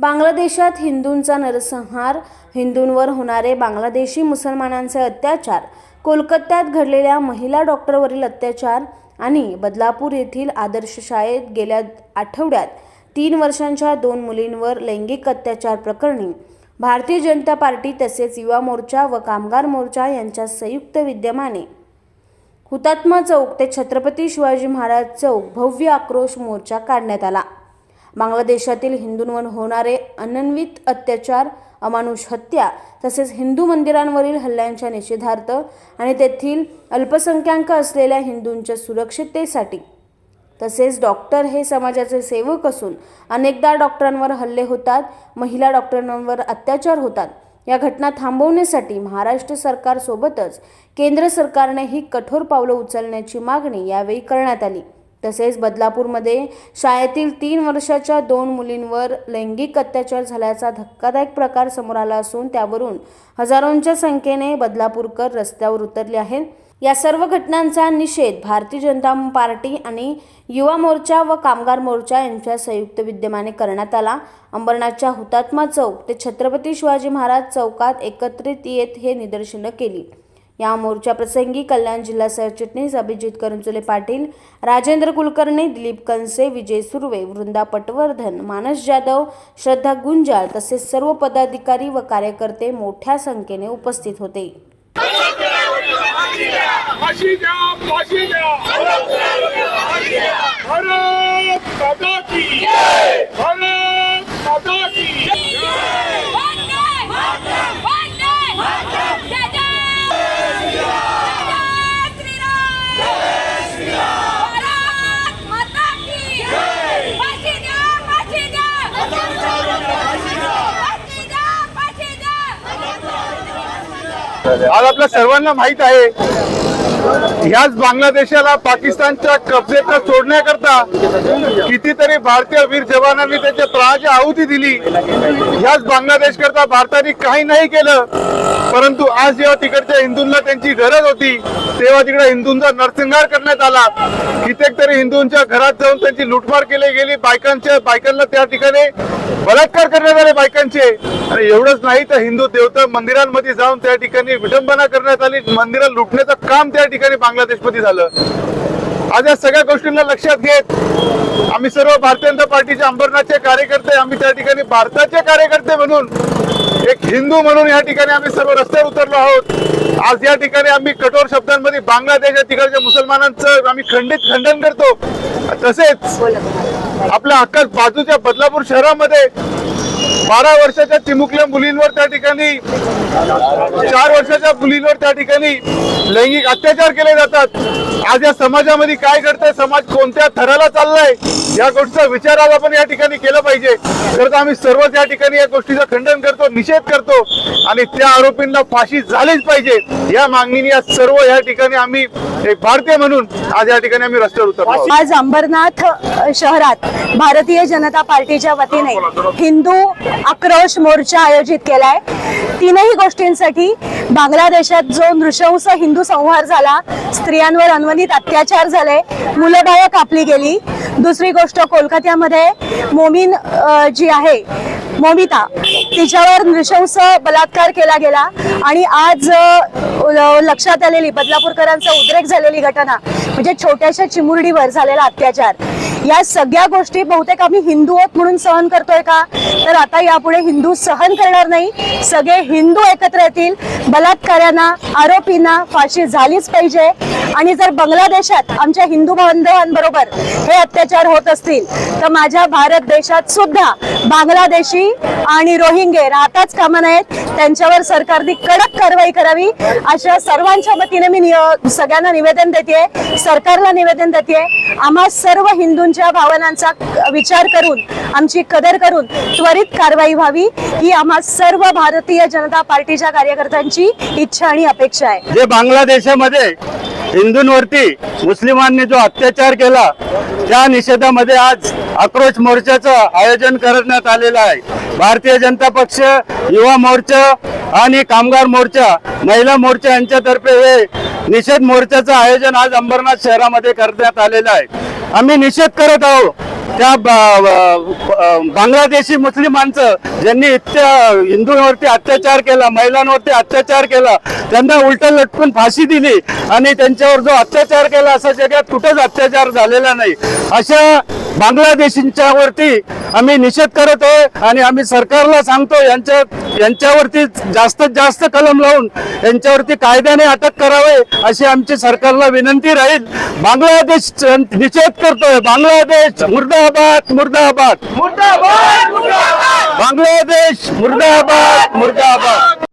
बांगलादेशात हिंदूंचा नरसंहार हिंदूंवर होणारे बांगलादेशी मुसलमानांचे अत्याचार कोलकात्यात घडलेल्या महिला डॉक्टरवरील अत्याचार आणि बदलापूर येथील आदर्श शाळेत गेल्या आठवड्यात तीन वर्षांच्या दोन मुलींवर लैंगिक अत्याचार प्रकरणी भारतीय जनता पार्टी तसेच युवा मोर्चा व कामगार मोर्चा यांच्या संयुक्त विद्यमाने हुतात्मा चौक ते छत्रपती शिवाजी महाराज चौक भव्य आक्रोश मोर्चा काढण्यात आला. बांगलादेशातील हिंदूंवर होणारे अनन्वित अत्याचार अमानुष हत्या तसेच हिंदू मंदिरांवरील हल्ल्यांच्या निषेधार्थ आणि तेथील अल्पसंख्याक असलेल्या हिंदूंच्या सुरक्षिततेसाठी. तसेच डॉक्टर हे समाजाचे सेवक असून अनेकदा डॉक्टरांवर हल्ले होतात महिला डॉक्टरांवर अत्याचार होतात. या घटना थांबवण्यासाठी महाराष्ट्र सरकारसोबतच केंद्र सरकारनेही कठोर पावलं उचलण्याची मागणी यावेळी करण्यात आली. तसेच बदलापूरमध्ये शाळेतील तीन वर्षाच्या दोन मुलींवर लैंगिक अत्याचार झाल्याचा धक्कादायक प्रकार समोर आला असून त्यावरून हजारोंच्या संख्येने बदलापूरकर रस्त्यावर उतरले आहेत. या सर्व घटनांचा निषेध भारतीय जनता पार्टी आणि युवा मोर्चा व कामगार मोर्चा यांच्या संयुक्त विद्यमाने करण्यात आला. अंबरनाथच्या हुतात्मा चौक ते छत्रपती शिवाजी महाराज चौकात एकत्रित येत हे निदर्शनं केली. या मोर्चा प्रसंगी कल्याण जिल्हा सरचिटणीस अभिजित करंजुले पाटील राजेंद्र कुलकर्णी दिलीप कनसे विजय सुर्वे वृंदा पटवर्धन मानस जाधव श्रद्धा गुंजाळ तसेच सर्व पदाधिकारी व कार्यकर्ते मोठ्या संख्येने उपस्थित होते. फाशी द्या फाशी द्या भारत माता की भारत माता की वंदे मातरम वंदे मातरम जय जय जय श्रीराम जय श्रीराम भारत माता की फाशी द्या फाशी द्या फाशी द्या फाशी द्या आज आपल्या सर्वांना माहीत आहे ह्याच बांगलादेशाला पाकिस्तानच्या कब्जेत सोडण्याकरता कितीतरी भारतीय वीर जवानांनी त्याच्या प्राणाची आहुती दिली. ह्याच बांगलादेश करता भारताने काही नाही केलं. परंतु आज जेव्हा तिकडच्या हिंदूंना त्यांची गरज होती तेव्हा तिकडे हिंदूंचा नरसंहार करण्यात आला. कित्येक तरी हिंदूंच्या घरात जाऊन त्यांची लुटमार केली गेली. बायकांच्या बायकांना त्या ठिकाणी बलात्कार करण्यात आले बायकांचे. आणि एवढंच नाही तर हिंदू देवता मंदिरांमध्ये जाऊन त्या ठिकाणी विडंबना करण्यात आली. मंदिरं लुटण्याचं काम त्या ठिकाणी ठिकाणी बांगलादेशमध्ये झालं. आज या सगळ्या गोष्टींना लक्षात घेत आम्ही सर्व भारतीय जनता पार्टीचे अंबरनाथचे कार्यकर्ते आम्ही त्या ठिकाणी भारताचे कार्यकर्ते म्हणून एक हिंदू म्हणून या ठिकाणी आम्ही सर्व रस्त्यावर उतरलो आहोत. आज या ठिकाणी आम्ही कठोर शब्दांमध्ये बांगलादेश या तिकडच्या मुसलमानांचं आम्ही खंडित खंडन करतो. तसेच आपल्या हक्कात बाजूच्या बदलापूर शहरामध्ये बारा वर्षाच्या चिमुकल्या मुलींवर त्या ठिकाणी चार वर्षाच्या मुलींवर त्या ठिकाणी लैंगिक अत्याचार केले जातात. आज या समाजामध्ये काय घडतंय समाज कोणत्या थराला चाललाय या गोष्टीचा विचार आज आपण या ठिकाणी केला पाहिजे. तर आम्ही सर्वच या ठिकाणी या गोष्टीचं खंडन करतो निषेध करतो आणि त्या आरोपींना फाशी झालीच पाहिजे. या मागणीने या सर्व या ठिकाणी आम्ही एक भारतीय म्हणून आज या ठिकाणी आम्ही रस्त्यावर उतरलो आज अंबरनाथ शहरात भारतीय जनता पार्टीच्या वतीने हिंदू आक्रोश मोर्चा आयोजित केलाय. तीनही गोष्टींसाठी बांगलादेशात जो नृशंस हिंदू संहार झाला स्त्रियांवर अनवनीत अत्याचार झाले मुलं कापली गेली. दुसरी गोष्ट कोलकात्यामध्ये मोमीन जी आहे मोमिता तिच्यावर नृशंस बलात्कार केला गेला आणि आज लक्षात आलेली बदलापूरकरांचा उद्रेक झालेली घटना म्हणजे छोट्याशा चिमुरडीवर झालेला अत्याचार. या सगळ्या गोष्टी बहुतेक आम्ही हिंदू आहोत म्हणून सहन करतोय का? तर आता यापुढे हिंदू सहन करणार नाही. सगळे हिंदू एकत्र येतील. बलात्काऱ्यांना आरोपींना फाशी झालीच पाहिजे. आणि जर बांगलादेशात आमच्या हिंदू बांधवांबरोबर हे अत्याचार होत असतील तर माझ्या भारत देशात सुद्धा बांगलादेशी आणि रोहिंगे राहताच कामा नयेत. त्यांच्यावर सरकारने कडक कारवाई करावी. अशा सर्वांच्या वतीने मी सगळ्यांना निवेदन देते सरकारला निवेदन देते आम्हा सर्व हिंदूंच्या भावनांचा विचार करून आमची कदर करून त्वरित कारवाई व्हावी ही आम्हा सर्व भारतीय जनता पार्टीच्या कार्यकर्त्यांची इच्छा आणि अपेक्षा आहे. जे बांगलादेशामध्ये हिंदूंवरती मुस्लिमांनी जो अत्याचार केला त्या निषेधामध्ये आज आक्रोश मोर्चाचं आयोजन करण्यात आलेलं आहे. भारतीय जनता पक्ष युवा मोर्चा आणि कामगार मोर्चा महिला मोर्चा यांच्यातर्फे हे निषेध मोर्चाचं आयोजन आज अंबरनाथ शहरामध्ये करण्यात आलेलं आहे. आम्ही निषेध करत आहोत. त्या बांगलादेशी मुस्लिमांचं ज्यांनी इतक्या हिंदूंवरती अत्याचार केला महिलांवरती अत्याचार केला त्यांना उलट लटकून फाशी दिली आणि त्यांच्यावर जो अत्याचार केला असा जगात कुठंच अत्याचार झालेला नाही. अशा बांगलादेशींच्या वरती आम्ही निषेध करत आहे आणि आम्ही सरकारला सांगतो यांच्या यांच्यावरती जास्तीत जास्त कलम लावून यांच्यावरती कायद्याने अटक करावे अशी आमची सरकारला विनंती राहील. बांगलादेश निषेध करतोय. बांगलादेश मुर्दाबाद मुर्दाबाद. बांगलादेश मुर्दाबाद मुर्दाबाद.